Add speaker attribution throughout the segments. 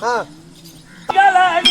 Speaker 1: 啊。
Speaker 2: 原来你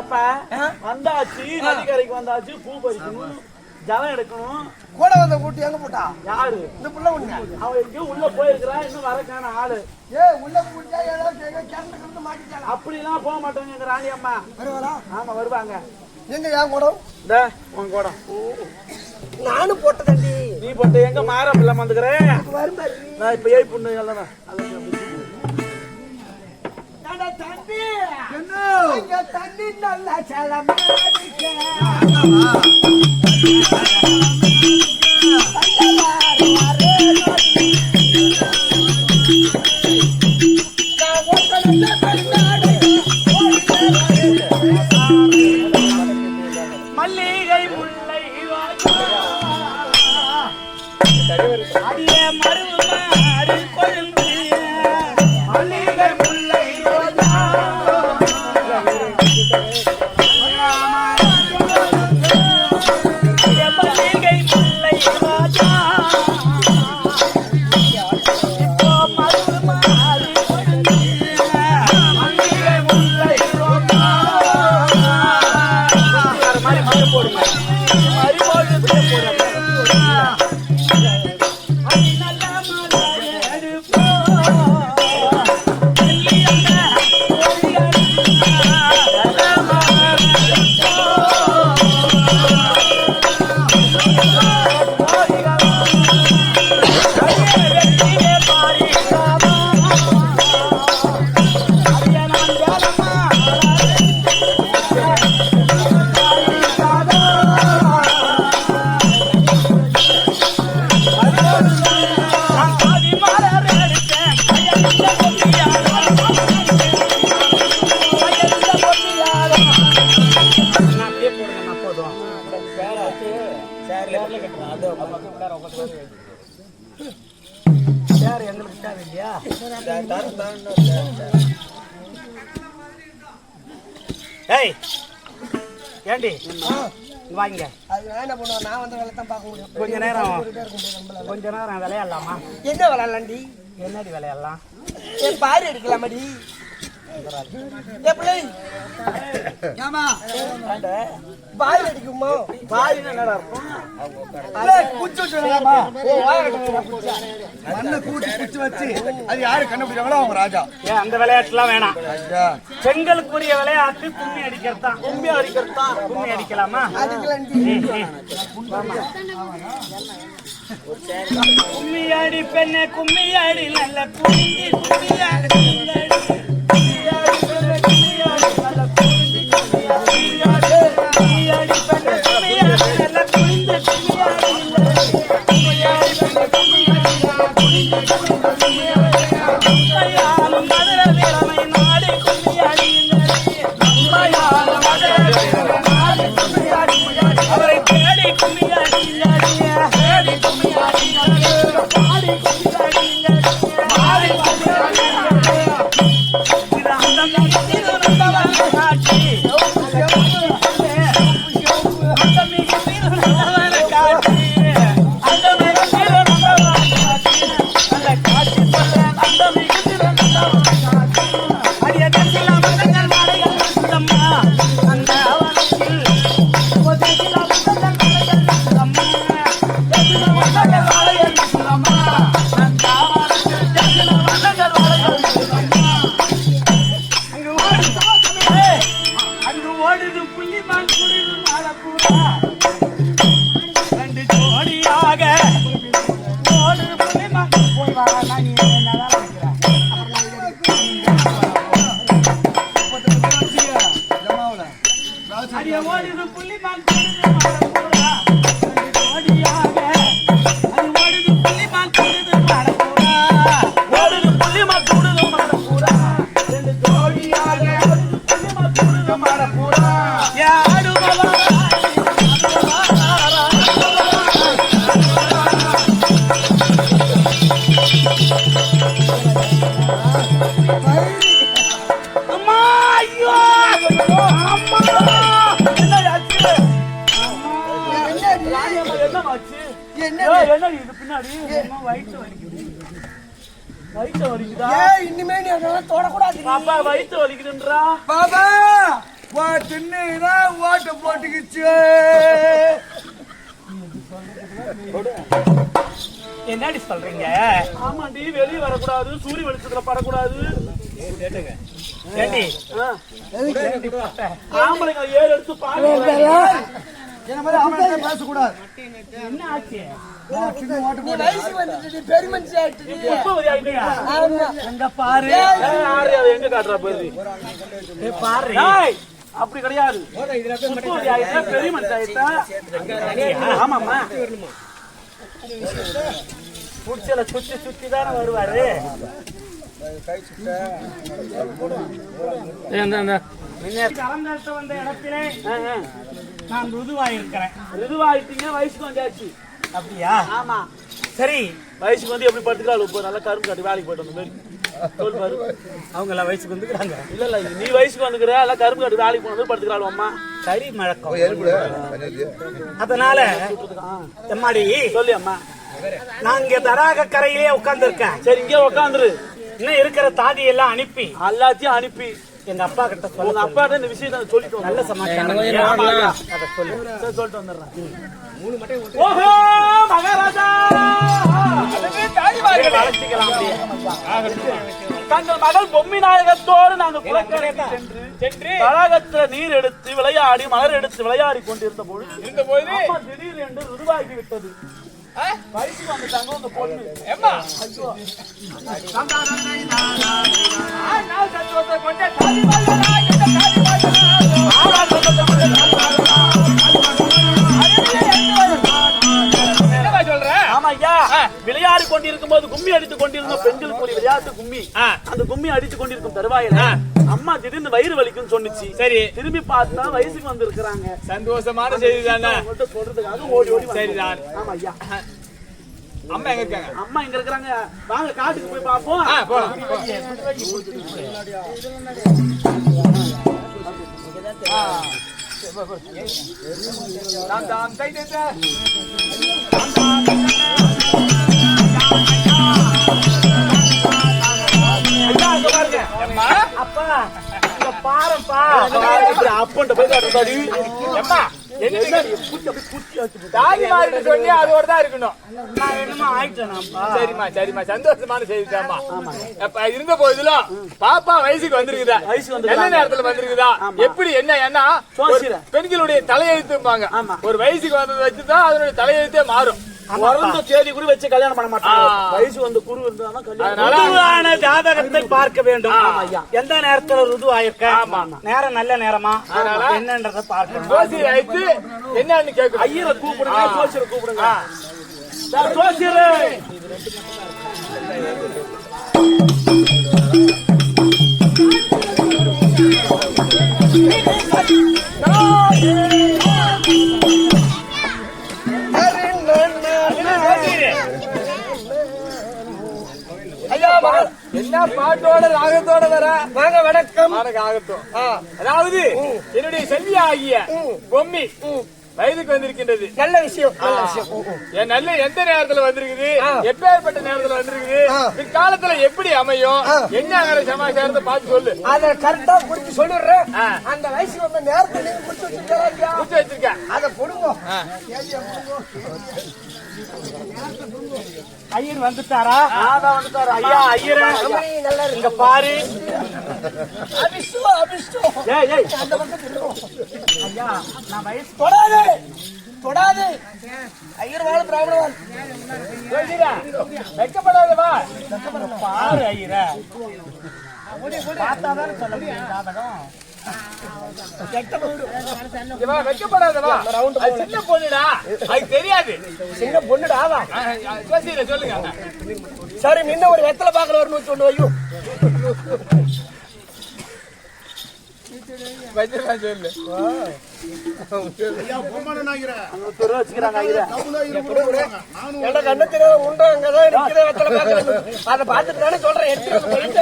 Speaker 2: எப்ப வந்தாச்சு நதிக்கரைக்கு வந்தாச்சு பூ பறிக்கணும் ஜலம் எடுக்கணும்
Speaker 1: கூட வந்த கூட்டி எங்க போட்டா?
Speaker 2: யாரு
Speaker 1: இந்த புள்ள ஒண்ணு
Speaker 2: அவன் எங்கேயோ உள்ள போயிருக்கிறான் இன்னும் வரக்கான ஆளு.
Speaker 1: ஏ உள்ள கூட்டியா ஏதோ கேட்க கிணத்து கிணத்து மாட்டிட்டாளா?
Speaker 2: அப்படிலாம் போக மாட்டாங்க எங்க ராணி அம்மா.
Speaker 1: வருவாளா?
Speaker 2: ஆமா வருவாங்க.
Speaker 1: எங்க ஏன் குடம்?
Speaker 2: இந்த உன் கூட
Speaker 1: நானும் போட்டதண்டி.
Speaker 2: நீ போட்டு எங்க மாற பிள்ளை வந்துக்கிறேன் நான் இப்ப ஏய் பொண்ணு
Speaker 1: தம்பி. இங்க தண்ணி நல்லா செலமா
Speaker 2: ஏய் ஏண்டி? வாங்க.
Speaker 1: என்ன பண்ணுவேன் நான் வந்த வேலை தான் பார்க்க முடியும்.
Speaker 2: கொஞ்ச நேரம். கொஞ்ச நேரம் விளையாடலாமா?
Speaker 1: என்ன விளாட்லாண்டி
Speaker 2: என்னடி விளையாடலாம்?
Speaker 1: என் பாரு எடுக்கலாமடி?
Speaker 2: வாயில் அடிக்குமா
Speaker 3: பாரின்னு என்னடா
Speaker 1: அந்த விளையாட்டுலாம் வேணாம்.
Speaker 2: ஐயா.
Speaker 1: பெண்களுக்குரிய விளையாட்டு கும்மி அடிக்கிறது? தான்
Speaker 3: கும்மி அடிக்கிறது? தான்
Speaker 1: கும்மி அடிக்கலாமா? கும்மி அடி பெண்ணே கும்மி அடி நல்ல கும்மி கும்மி
Speaker 3: பாப்பா வயிற்று வலிக்குதுன்றா.
Speaker 2: பாபா வா தின்னுடா ஓட்ட போட்டுக்கிச்சு.
Speaker 1: என்னடி சொல்றீங்க?
Speaker 3: ஆமாண்டி வெளியே வரக்கூடாது சூரிய வெளிச்சத்துல படக்கூடாது. ஆம்பளைங்க ஏழு எடுத்து பாருங்க.
Speaker 2: என்ன மாதிரி ஆம்பளை பேசக்கூடாது.
Speaker 1: என்ன ஆச்சு?
Speaker 2: நீ வயசு வந்துட்டு நீ பெருமனுஷி ஆயிட்டு நீ.
Speaker 3: முப்பது ஆயிட்டியா
Speaker 2: ஆமா.
Speaker 1: எங்க பாரு.
Speaker 3: காட்டுறா போயிரு
Speaker 1: ஏய், பாரு.
Speaker 3: அப்படி கிடையாது. பெரிய ஆயிட்டா? ஆமாம்மா. புடிச்சல சுத்தி சுத்தி தானே வருவாரு. கலந்தாட்ட வந்த இடத்திலே. நான் ருதுவாயிருக்கிறேன்.
Speaker 1: ருதுவாயிட்டீங்க வயசுக்கு வந்தாச்சு.
Speaker 3: அப்படியா?
Speaker 1: ஆமா.
Speaker 3: சரி.
Speaker 1: வயசுக்கு வந்து எப்படி படுத்துக்கலாம் இப்போ நல்லா கரும்பு காட்டி வேலைக்கு போயிட்டு வந்த மாதிரி. சொல் பாரு.
Speaker 3: அவங்க எல்லாம் வயசுக்கு வந்துக்கிறாங்க.
Speaker 1: இல்ல இல்ல நீ வயசுக்கு வந்துக்கிற எல்லாம் கரும்பு காட்டி வேலைக்கு போன மாதிரி படுத்துக்கலாம் அம்மா.
Speaker 3: சரி மழக்கம். அதனால எம்மாடி
Speaker 1: சொல்லி அம்மா.
Speaker 3: நான் இங்க தராக கரையிலே உட்கார்ந்திருக்கேன்.
Speaker 1: சரி இங்கே உட்காந்துரு.
Speaker 3: இன்னும் இருக்கிற தாதி எல்லாம் அனுப்பி.
Speaker 1: எல்லாத்தையும் அனுப்பி.
Speaker 3: எங்க அப்பா கிட்ட சொல்ல
Speaker 1: அப்பா இந்த விஷயத்தை சொல்லிட்டு
Speaker 3: நல்ல. சமாச்சாரம். சொல்லு.
Speaker 1: சொல்லிட்டு வந்துடுறேன். ஓஹோ மகாராஜா! இதை வளர்த்திக்கலாம் அப்படியே. தங்கள் மகள் பொம்மி நாயகத்தோடு நாங்கள் குளக்கரைக்கு சென்று சென்று தடாகத்துல நீர் எடுத்து விளையாடி மலர் எடுத்து விளையாடி கொண்டிருந்த பொழுது இருந்த பொழுது திடீர் என்று ருதுவாகி விட்டது. வயசுக்கு வந்துட்டாங்க உங்க பொண்ணு கொண்டிருக்கும் போது கும்மி அடித்துக் கொண்டிருந்த பெண்கள் கூடிய விளையாட்டு கும்மி. அந்த கும்மி அடித்துக் கொண்டிருக்கும் தருவாயில அம்மா திடீர்னு வயிறு வலிக்குன்னு சொன்னுச்சு. சரி. திரும்பி பார்த்தா வயசுக்கு வந்திருக்கிறாங்க.
Speaker 4: சந்தோஷமான செய்தி தானே?
Speaker 1: சொல்றதுக்காக ஓடி ஓடி.
Speaker 4: சரிதான்.
Speaker 1: ஆமா ஐயா.
Speaker 4: அம்மா எங்க இருக்காங்க?
Speaker 1: அம்மா இங்க இருக்கிறாங்க. வாங்க காட்டுக்கு போய் பாப்போம்
Speaker 4: போலாம், நான் தான் தை தை தை.
Speaker 1: ஐயா, அப்பன்ட்ட போய் காட்டுறாடி
Speaker 4: அம்மா என்ன தாடி மாறிட்டு சொன்னி அதோட தான் இருக்கணும்
Speaker 1: நான் என்னமோ
Speaker 4: சரிம்மா சரிம்மா சந்தோஷமான செய்திதாம்மா அப்ப இருந்த போதிலும் பாப்பா வயசுக்கு வந்திருக்குதா
Speaker 1: வயசுக்கு வந்திருக்குதா?
Speaker 4: நல்ல நேரத்துல வந்திருக்குதா எப்படி என்ன ஏன்னா ஒரு பெண்களுடைய தலையெழுத்துப்பாங்க
Speaker 1: ஆமா.
Speaker 4: ஒரு வயசுக்கு வந்ததை வச்சுதான் அதனுடைய தலையெழுத்தே மாறும்
Speaker 1: பிறந்த தேதி கூட வச்சு கல்யாணம் பண்ண மாட்டாங்க. வயசு வந்து குரு இருந்தாதான் கல்யாணம்.
Speaker 3: ஜாதகத்தை பார்க்க வேண்டும். எந்த நேரத்துல ருது ஆயிருக்க? நேரம் நல்ல நேரமா?
Speaker 4: அதனால?
Speaker 3: என்னன்றத பார்க்கணும்.
Speaker 4: ஜோசி அழைத்து என்னன்னு கேட்கணும்.
Speaker 1: ஐயரை கூப்பிடுங்க ஜோசியரை கூப்பிடுங்க. ஜோசியரே.
Speaker 4: என்ன பாட்டோட ராகத்தோட வர.
Speaker 2: வாங்க வணக்கம்.
Speaker 4: ஆகட்டும். அதாவது என்னுடைய செல்வி ஆகிய பொம்மி. வயதுக்கு வந்திருக்கின்றது.
Speaker 2: நல்ல விஷயம் நல்ல விஷயம்.
Speaker 4: என் நல்ல எந்த நேரத்துல வந்திருக்குது? எப்பேற்பட்ட நேரத்துல வந்திருக்குது. பிற்காலத்துல எப்படி அமையும். என்ன சமாச்சாரத்தை பார்த்து சொல்லு.
Speaker 2: அத கரெக்டா குறிச்சு சொல்லிடுறேன். அந்த வயசுக்கு வந்த நேரத்தை நீங்க குறிச்சு வச்சிருக்கீங்களா
Speaker 4: குடிச்சு வச்சிருக்கேன்.
Speaker 2: அதை கொடுங்க.
Speaker 3: ஐயர் வந்துட்டாரா?
Speaker 1: ஆதான் வந்துட்டாரு. ஐயா ஐயரே.
Speaker 3: இங்க பாரு.
Speaker 2: அபிஷ்டு அபிஷ்டு
Speaker 1: ஏய் ஏய்.
Speaker 2: அந்த பக்கம்.
Speaker 3: ஐயா நான் வயசு
Speaker 2: தொடாது! தொடாது! ஐயர் வாழ பிராமணவான்
Speaker 4: சொல்லிடா. வெட்கப்படாதவா
Speaker 3: பாரு ஐயர. பார்த்தாதானே சொல்ல முடியும். ஜாதகம்.
Speaker 4: இவா வெட்கப்படாதவா அது சின்ன பொண்ணுடா. அது தெரியாது.
Speaker 2: சின்ன பொண்ணுடா
Speaker 4: சொல்லுங்க.
Speaker 2: சரி நின்ன ஒரு வெத்தலை பாக்கல ஒரு நூத்தி ஒண்ணு ஐயோ
Speaker 4: வச்சிருக்கேன் சொல்லு
Speaker 1: நூத்தி ரூபா வச்சுக்கிறாங்க ஐயரே
Speaker 2: என்ன கண்ணு தெரியாத உண்டா அங்கதான் நிக்கிற வெத்தலை பாக்கல அதை பார்த்துட்டு தானே சொல்றேன் எடுத்து வந்து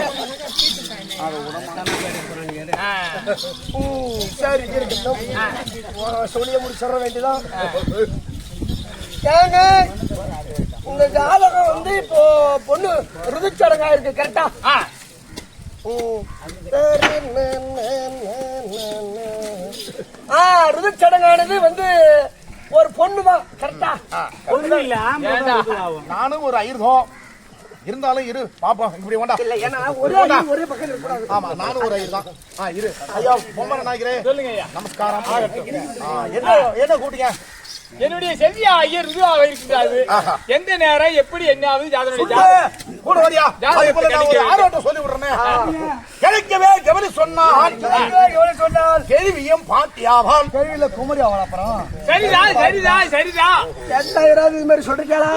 Speaker 2: சரி இருக்கட்டும் சொல்லிய முடிச்சிட வேண்டியதான் ஏங்க உங்க ஜாதகம் வந்து இப்போ பொண்ணு ருதுச்சடங்கா இருக்கு கரெக்டா
Speaker 4: ஆ.
Speaker 2: ஆ ருதுச்சடங்கானது வந்து ஒரு பொண்ணு தான். கரெக்டா
Speaker 3: ஒண்ணு இல்ல ருது
Speaker 5: நானும் ஒரு ஐயர்தான் இருந்தாலும் இரு. பாப்போம். இப்படி வேண்டா
Speaker 2: இல்ல ஏன்னா ஒரே ஒரே பக்கம்
Speaker 5: ஆமா நானும் ஒரு ஐயர் தான் ஆ இரு. ஐயா. பொம்மன் நாய்க்கிறேன்
Speaker 4: சொல்லுங்க ஐயா.
Speaker 5: நமஸ்காரம். ஆ, என்ன என்ன கூட்டிங்க
Speaker 4: என்னுடைய செல்வியா ஐயர் ருதுவாக இருக்கிறாரு. எந்த நேரம் எப்படி என்ன ஆகுது ஜாதனுடைய
Speaker 5: கூட வரியா நான் ஒரு ஆரோட்டம் சொல்லி விடுறேன் கிடைக்கவே கவனி சொன்னான்.
Speaker 2: சொன்னால்
Speaker 5: கேள்வியும் பாட்டியாவான்.
Speaker 2: கேள்வியில குமரி அவள் அப்புறம்.
Speaker 4: சரிதான் சரிதான் சரிதான்
Speaker 2: எட்டாயிரம் இது மாதிரி சொல்றீங்களா?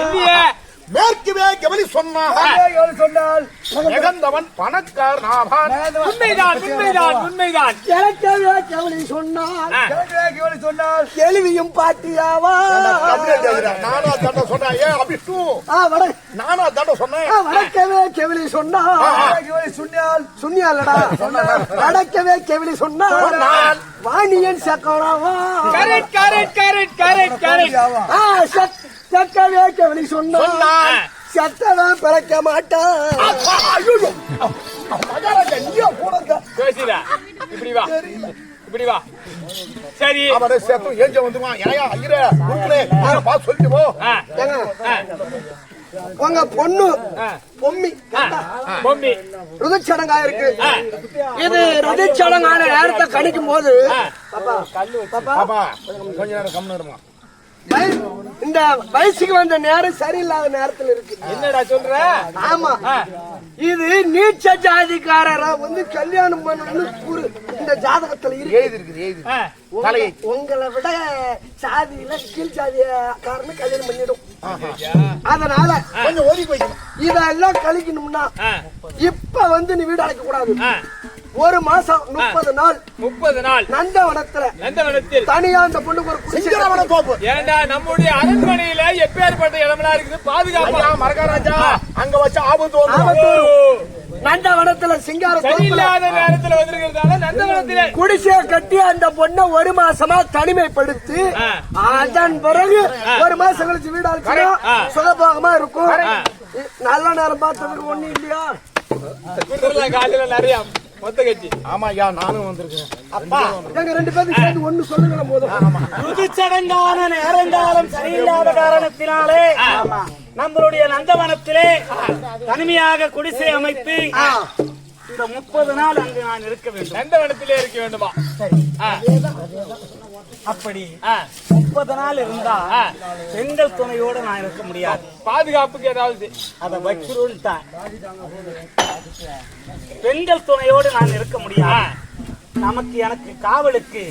Speaker 5: மேற்குவே கவனி சொன்னான்.
Speaker 2: எவ்வளவு சொன்னால்
Speaker 5: நிகழ்ந்தவன் பணக்காரன் ஆவான்
Speaker 4: உண்மைதான் உண்மைதான் உண்மைதான்.
Speaker 2: கிழக்கவே கவலை சொன்னால் கவலை சொன்னால் கேள்வியும் பாட்டியாவா
Speaker 5: சொன்னேன் ஏன் அபிஷ்டு
Speaker 2: ஆ வட.
Speaker 5: நானும் அதாண்ட சொன்னேன்
Speaker 2: வடக்கவே கெவிலி சொன்னால். கெவிலி சொன்னால் சொன்னியாலடா வடக்கவே கெவிலி சொன்னால்
Speaker 5: சொன்னால்.
Speaker 2: வாணியன் சக்கரவா
Speaker 4: correct correct correct correct correct.
Speaker 2: ஆ சக் சக்கவே கெவிலி சொன்னால்
Speaker 5: சொன்னால்.
Speaker 2: சத்தவன் பிறக்க மாட்டான்.
Speaker 4: இப்படி வா. இப்படி வா. சரி.
Speaker 5: அவனை சேர்த்து ஏஞ்ச வந்துருவான். ஏயா ஐயரே பார்த்து சொல்லிட்டு போ.
Speaker 2: உங்க பொண்ணு பொம்மி.
Speaker 4: பொம்மி.
Speaker 2: ருதுச்சடங்கா இருக்கு இது ருதுச்சடங்கான நேரத்தை கணிக்கும் போது பாப்பா பாப்பா
Speaker 5: பாப்பா கொஞ்ச நேரம் கம்னு இருமா.
Speaker 2: இந்த வயசுக்கு வந்த நேரம் சரியில்லாத நேரத்துல இருக்கு.
Speaker 4: என்னடா சொல்ற?
Speaker 2: ஆமா. இது நீச்ச ஜாதிக்காரரா வந்து கல்யாணம் பண்ணணும்னு கூறு இந்த ஜாதகத்துல
Speaker 5: எழுதி. இருக்குது
Speaker 2: உங்களை- விட சாதியில கீழ் ஜாதிக்காரனு கல்யாணம் பண்ணிடும். அதனால
Speaker 5: கொஞ்சம் ஒதுக்கி வைக்கணும்
Speaker 2: இதெல்லாம் கழிக்கணும்னா இப்ப வந்து நீ வீடு அடைக்க கூடாது. ஒரு மாசம் முப்பது நாள்
Speaker 4: முப்பது நாள்.
Speaker 2: நந்தவனத்துல.
Speaker 4: நந்தவனத்தில்.
Speaker 2: தனியா அந்த பொண்ணுக்கு ஒரு குடிசை
Speaker 5: சிங்கரவன தோப்பு
Speaker 4: ஏண்டா நம்முடைய அரண்மனையில எப்பேற்பட்ட இடமெல்லாம் இருக்குது? பாதுகாப்பா?
Speaker 5: மரகாராஜா அங்க வச்ச ஆபத்து.
Speaker 2: நந்தவனத்துல சிங்கார
Speaker 4: சரியில்லாத நேரத்துல வந்திருக்கிறதால நந்தவனத்திலே.
Speaker 2: குடிசைய கட்டி அந்த பொண்ணை ஒரு மாசமா தனிமைப்படுத்தி. அதன் பிறகு ஒரு மாசம் கழிச்சு வீடு அழைச்சா
Speaker 4: ஆ.
Speaker 2: சுகபோகமா இருக்கும். நல்ல நேரம் பார்த்ததுக்கு ஒண்ணு இல்லையா?
Speaker 4: காலையில நிறைய. மொத்த கட்சி.
Speaker 5: ஆமா ஐயா நானும் வந்திருக்கேன்.
Speaker 1: அப்பா
Speaker 2: எங்க ரெண்டு பேரும் சேர்ந்து ஒண்ணு சொல்லுங்க போதும்.
Speaker 1: புதுச்சடங்கான நேரங்காலம் சரியில்லாத காரணத்தினாலே நம்மளுடைய நந்தவனத்திலே தனிமையாக குடிசை அமைத்து இந்த முப்பது நாள் அங்கு நான் இருக்க வேண்டும்.
Speaker 4: எந்த இடத்திலே இருக்க வேண்டுமா?
Speaker 1: அப்படி. முப்பது நாள் இருந்தா பெண்கள் துணையோடு நான் இருக்க முடியாது.
Speaker 4: பாதுகாப்புக்கு ஏதாவது
Speaker 1: அதை வைக்கிறோன்ட்டான் பெண்கள் துணையோடு நான் இருக்க முடியாது. நமக்கு எனக்கு காவலுக்கு.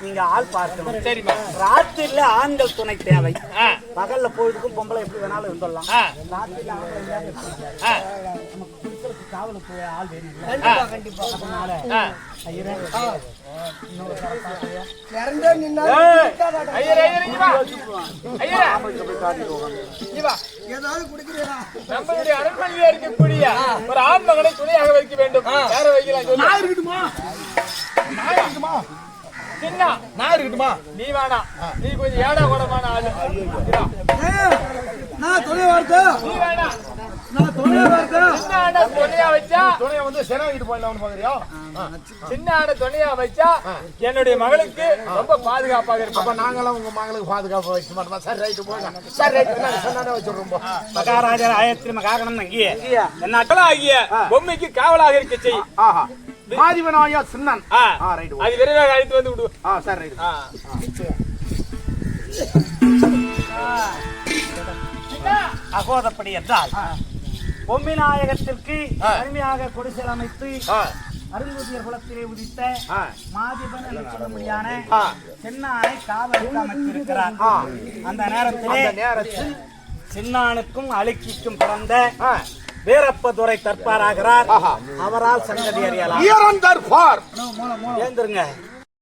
Speaker 1: நீங்க ஆள் பார்க்கணும்.
Speaker 4: சரிம்மா.
Speaker 1: ராத்திரில ஆண்கள் துணை தேவை. பகல்ல பொழுதுக்கும் பொம்பளை எப்படி வேணாலும் இருந்துடலாம். ராத்திரில ஆம்பளை காவலுக்கு ஆள் வேணும்
Speaker 2: கண்டிப்பா கண்டிப்பா.
Speaker 1: அதனால
Speaker 4: ஆ.
Speaker 1: ஐயரே, இன்னொரு தடவை பார்க்கறியா?
Speaker 2: இறந்தே நின்னா
Speaker 4: ஏய், ஐயரே, ஐயரே, இங்க வா. ஐயரே, இங்க வா.
Speaker 2: ஏதாவது குடிக்கிறீங்களா?
Speaker 4: நம்மளுடைய அரண்மனையிலே இருக்கக்கூடிய ஒரு ஆண் மகனை துணையாக வைக்க வேண்டும். யார வைக்கலாம்
Speaker 5: நான் இருக்கட்டுமா நான் இருக்கட்டுமா
Speaker 4: சின்ன.
Speaker 5: நான் இருக்கட்டுமா
Speaker 4: நீ வேணாம் நீ கொஞ்சம் ஏடா கூடமான ஆளு. இதா.
Speaker 2: நான் துணை வார்த்தை.
Speaker 4: நீ வேணாம் சின்ன வச்சா? சின்ன வச்சா என்னுடைய மகளுக்கு ரொம்ப பாதுகாப்பாக
Speaker 5: அப்ப நாங்களாம் உங்க மகளுக்கு பாதுகாப்பு வைக்க மாட்டோமா சரி ரைட்டு போங்க. சரி ரைட்டு வச்சிடுறோம் போ.
Speaker 1: மகாராஜர் ஆயத்திரி மகாகணம் அங்கேயே. என்ன
Speaker 4: ஆகிய பொம்மைக்கு காவலாக இருக்க செய்.
Speaker 5: ஆஹா. மாதிவனாயா சின்னன்.
Speaker 4: அது விரைவாக அழைத்து வந்து விடு.
Speaker 5: ஆ சரி ரைட்டு.
Speaker 1: அகோதப்படி என்றால் பொம்மி நாயகத்திற்கு அருமையாக குடிசைல் அமைத்து அருள்வதியர் குலத்திலே உதித்த மாதிபன் என்று சொல்லும்படியான
Speaker 5: ஆ.
Speaker 1: சின்னானை காவலுக்கு அமைத்திருக்கிறார். அந்த நேரத்திலே
Speaker 5: நேரத்தில்
Speaker 1: சின்னானுக்கும் அழுக்கிக்கும் பிறந்த வீரப்பதுரை தற்பாராகிறார். அவரால் சங்கதி அறியலாம். ஏந்திருங்க.